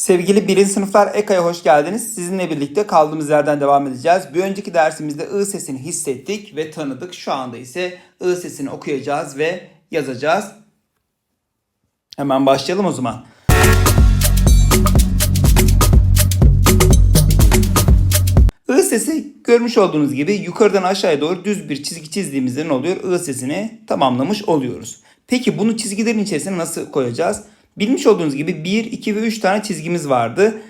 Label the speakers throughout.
Speaker 1: Sevgili birinci sınıflar EKA'ya hoş geldiniz. Sizinle birlikte kaldığımız yerden devam edeceğiz. Bir önceki dersimizde I sesini hissettik ve tanıdık. Şu anda ise I sesini okuyacağız ve yazacağız. Hemen başlayalım o zaman. I sesi görmüş olduğunuz gibi yukarıdan aşağıya doğru düz bir çizgi çizdiğimizde ne oluyor? I sesini tamamlamış oluyoruz. Peki bunu çizgilerin içerisine nasıl koyacağız? Bilmiş olduğunuz gibi 1, 2 ve 3 tane çizgimiz vardı.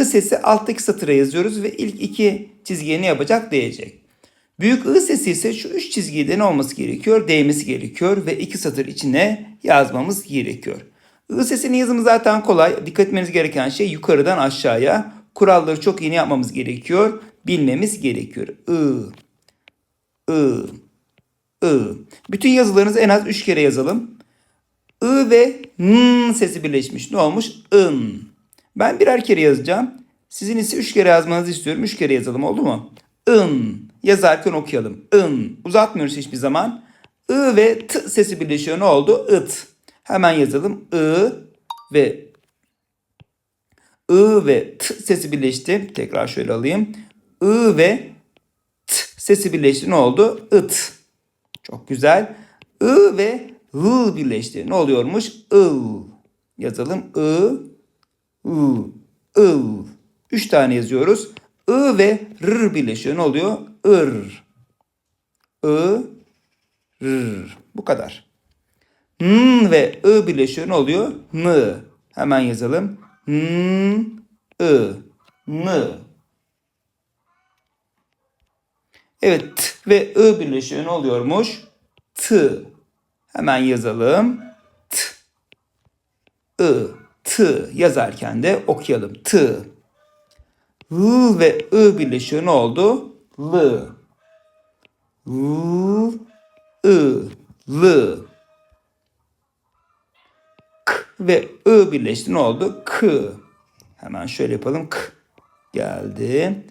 Speaker 1: I sesi alttaki satıra yazıyoruz ve ilk iki çizgiye ne yapacak? Değecek. Büyük I sesi ise şu üç çizgiye de ne olması gerekiyor? Değmesi gerekiyor ve iki satır içine yazmamız gerekiyor. I sesinin yazımı zaten kolay. Dikkat etmeniz gereken şey yukarıdan aşağıya. Kuralları çok iyi yapmamız gerekiyor. Bilmemiz gerekiyor. I, I, I. Bütün yazılarınızı en az 3 kere yazalım. I ve N sesi birleşmiş. Ne olmuş? In. Ben birer kere yazacağım. Sizin ise 3 kere yazmanızı istiyorum. 3 kere yazalım oldu mu? In. Yazarken okuyalım. In. Uzatmıyoruz hiçbir zaman. I ve T sesi birleşiyor. Ne oldu? It. Hemen yazalım. I ve I ve T sesi birleşti. Tekrar şöyle alayım. I ve T sesi birleşti. Ne oldu? It. Çok güzel. I ve L birleşti. Ne oluyormuş? Il. Yazalım. I, I, il. Üç tane yazıyoruz. I ve R birleşiyor. Ne oluyor? Ir. I, R. Bu kadar. N ve I birleşiyor. Ne oluyor? N. Hemen yazalım. N, I, N. Evet T ve I birleşiyor. Ne oluyormuş? T. Hemen yazalım. T. I. T. Yazarken de okuyalım. T. L ve I birleşiyor. Ne oldu? L. L. I. L. K ve I birleşti. Ne oldu? K. Hemen şöyle yapalım. K. Geldi.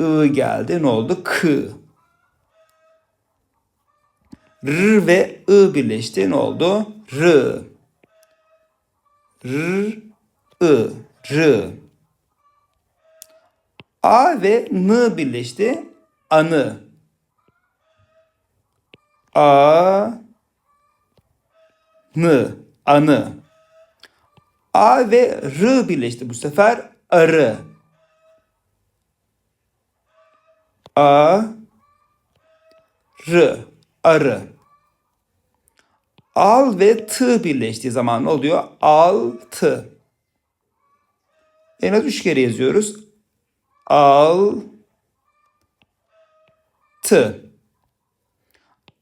Speaker 1: I geldi. Ne oldu? K. R ve I birleşti. Ne oldu? R. R, I, R. A ve N birleşti. Anı. A, N, anı. A ve R birleşti bu sefer. Arı. A, R, arı. Al ve tı birleştiği zaman ne oluyor? Altı. En az üç kere yazıyoruz. Al, tı.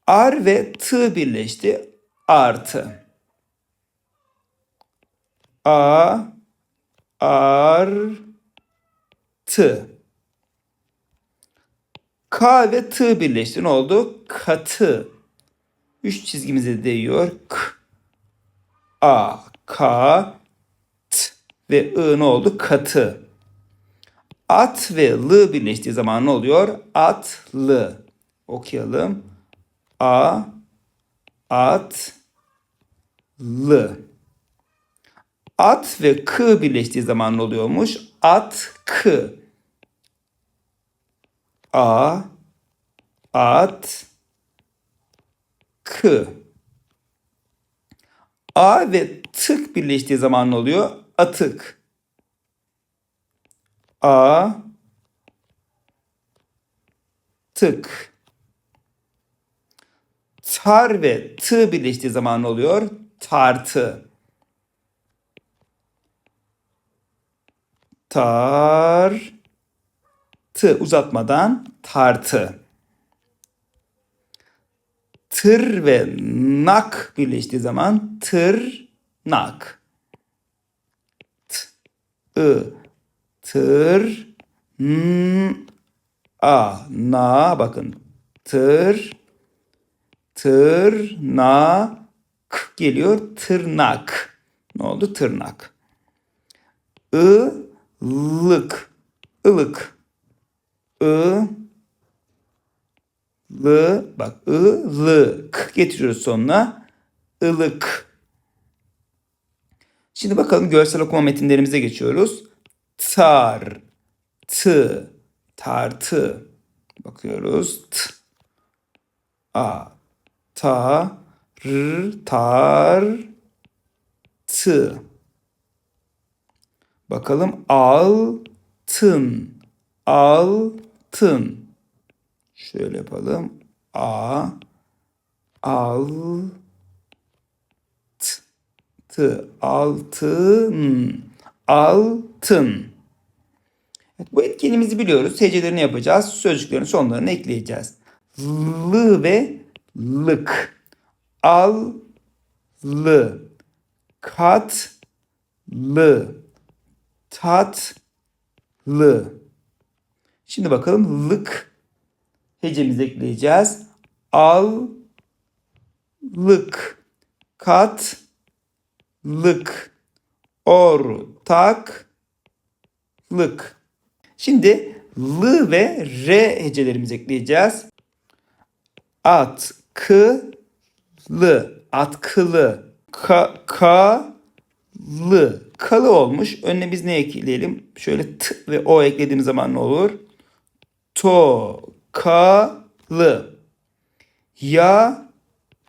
Speaker 1: Ar ve tı birleşti. Artı. A, ar, tı. K ve tı birleşti. Ne oldu? Katı. Üç çizgimize değiyor. K, A, K, T ve I ne oldu? Katı. At ve L birleştiği zaman ne oluyor? Atlı. Okuyalım. A, at, L. At ve K birleştiği zaman ne oluyormuş? At, K. A, at, K. A ve tık birleştiği zaman ne oluyor? Atık. A tık. Tar ve tı birleştiği zaman ne oluyor? Tartı. Tar tı uzatmadan tartı tır ve nak birleştiği zaman tır nak. T, ı, tır, n, a, na bakın. Tır, tır, na, k geliyor. Tırnak. Ne oldu? Tırnak. I, lık. ılık. I, L bak I L K getiriyoruz sonuna. ılık. Şimdi bakalım görsel okuma metinlerimize geçiyoruz. tar, tı, tartı. Bakıyoruz. T, a, ta, r, tar, tı. Bakalım altın, altın. Şöyle yapalım. A, al, t, tı, altın, altın. Evet, bu etkinliğimizi biliyoruz. Hecelerini yapacağız. Sözcüklerin sonlarını ekleyeceğiz. L ve lık. Al, lı. Kat, lı. Tat, lı. Şimdi bakalım lık hecemizi ekleyeceğiz. Al, lık. Kat, lık. Ortak, lık. Şimdi l ve r hecelerimizi ekleyeceğiz. At, kı, lı, atkılı, ka, ka, lı, kalı olmuş. Önüne biz ne ekleyelim? Şöyle t ve o eklediğimiz zaman ne olur? To, ka, lı, ya,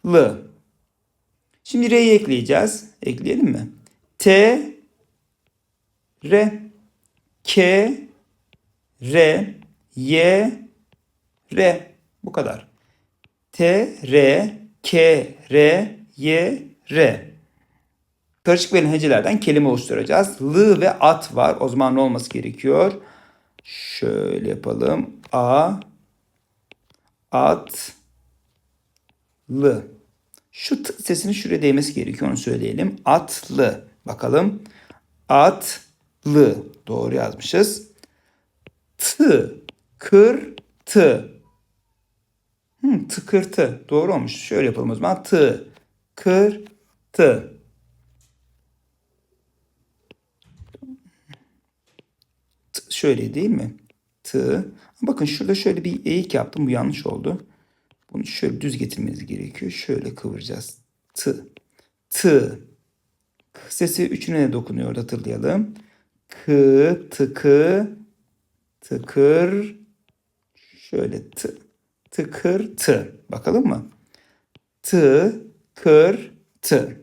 Speaker 1: lı. Şimdi re'yi ekleyeceğiz. Ekleyelim mi? T, re, k, R, Y, R. Bu kadar. T, R, K, R, Y, R. Karışık belen hecelerden kelime oluşturacağız. L ve at var. O zaman ne olması gerekiyor? Şöyle yapalım. A, at, lı. Şu t sesinin şuraya değmesi gerekiyor. Onu söyleyelim. Atlı. Bakalım. Atlı. Doğru yazmışız tı, kır, tı. Hmm, tıkırtı. Doğru olmuş. Şöyle yapalım o zaman. Tı, kır, tı. T, şöyle değil mi? Tı. Bakın şurada şöyle bir eğik yaptım. Bu yanlış oldu. Bunu şöyle düz getirmeniz gerekiyor. Şöyle kıvıracağız. Tı. Tı. Sesi üçüne de dokunuyor hatırlayalım. Kı, tıkı, tıkır şöyle tı, tıkır tı. Bakalım mı? Tı, kır, tı.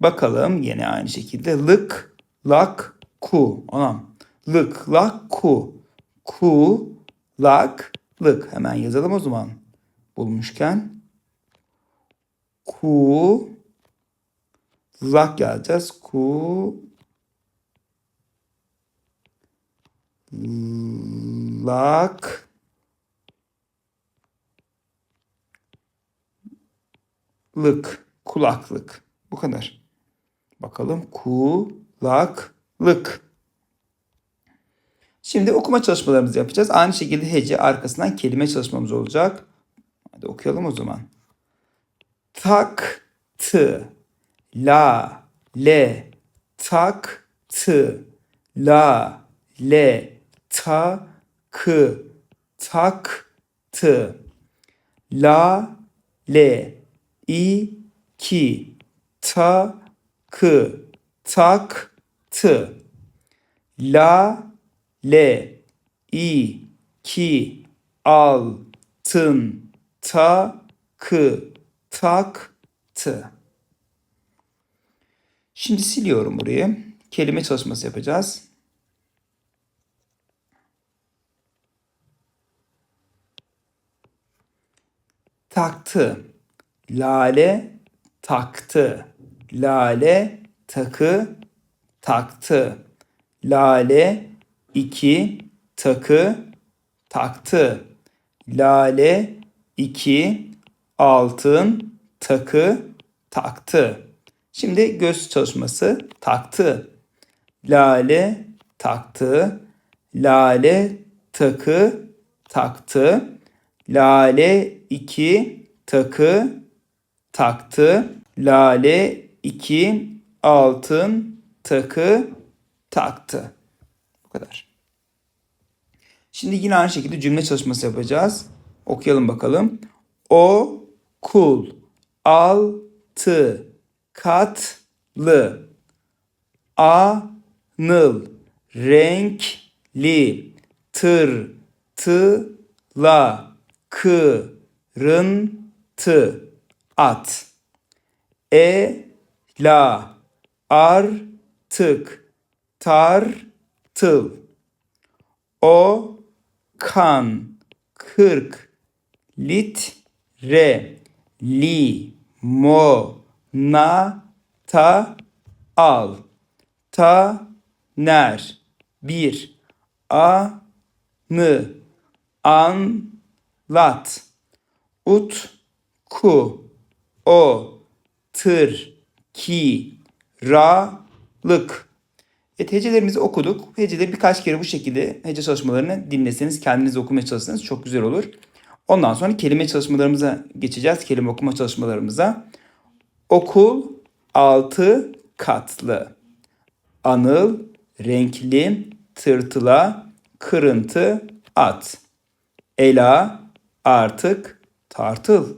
Speaker 1: Bakalım yine aynı şekilde lık, lak, ku. Anam. Lık, ku. Ku, lak, lık. Hemen yazalım o zaman. Bulmuşken. Ku, lak yazacağız. Ku, lak lık kulaklık bu kadar. Bakalım kulaklık. Şimdi okuma çalışmalarımızı yapacağız. Aynı şekilde hece arkasından kelime çalışmamız olacak. Hadi okuyalım o zaman. Tak tı la le tak tı la le ta kı tak tı la le i ki ta kı tak tı la le i ki altın ta kı tak tı Şimdi siliyorum burayı. Kelime çalışması yapacağız. taktı. Lale taktı. Lale takı taktı. Lale iki takı taktı. Lale iki altın takı taktı. Şimdi göz çalışması taktı. Lale taktı. Lale takı taktı. Lale 2 takı taktı. Lale 2 altın takı taktı. Kadar. Şimdi yine aynı şekilde cümle çalışması yapacağız. Okuyalım bakalım. O kul altı katlı anıl renkli tır tı la kırıntı at e la artık tartıl o kan kırk litre limonata al. Ta ner bir anı. Anlat. Ut ku o tır ki ra lık Evet hecelerimizi okuduk. Heceleri birkaç kere bu şekilde hece çalışmalarını dinleseniz, kendiniz okumaya çalışsanız çok güzel olur. Ondan sonra kelime çalışmalarımıza geçeceğiz. Kelime okuma çalışmalarımıza. Okul altı katlı. Anıl renkli tırtıla kırıntı at. Ela artık tartıl.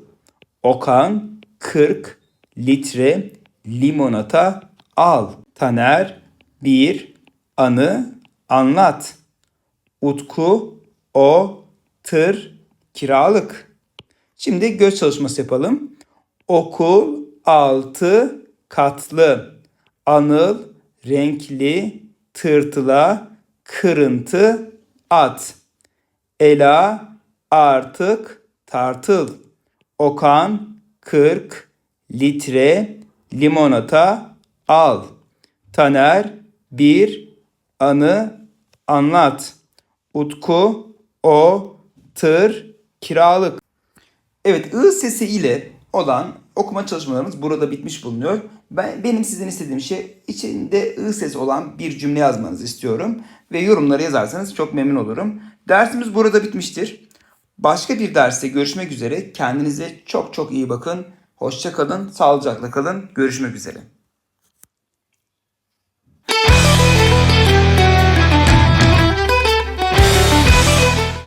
Speaker 1: Okan 40 litre limonata al. Taner bir anı anlat. Utku o tır kiralık. Şimdi göz çalışması yapalım. Okul altı katlı. Anıl renkli tırtıla kırıntı at. Ela artık tartıl. Okan 40 litre limonata al. Taner bir anı anlat. Utku o tır kiralık. Evet ı sesi ile olan okuma çalışmalarımız burada bitmiş bulunuyor. Ben benim sizden istediğim şey içinde ı sesi olan bir cümle yazmanızı istiyorum ve yorumları yazarsanız çok memnun olurum. Dersimiz burada bitmiştir. Başka bir derste görüşmek üzere. Kendinize çok çok iyi bakın. Hoşça kalın, sağlıcakla kalın. Görüşmek üzere.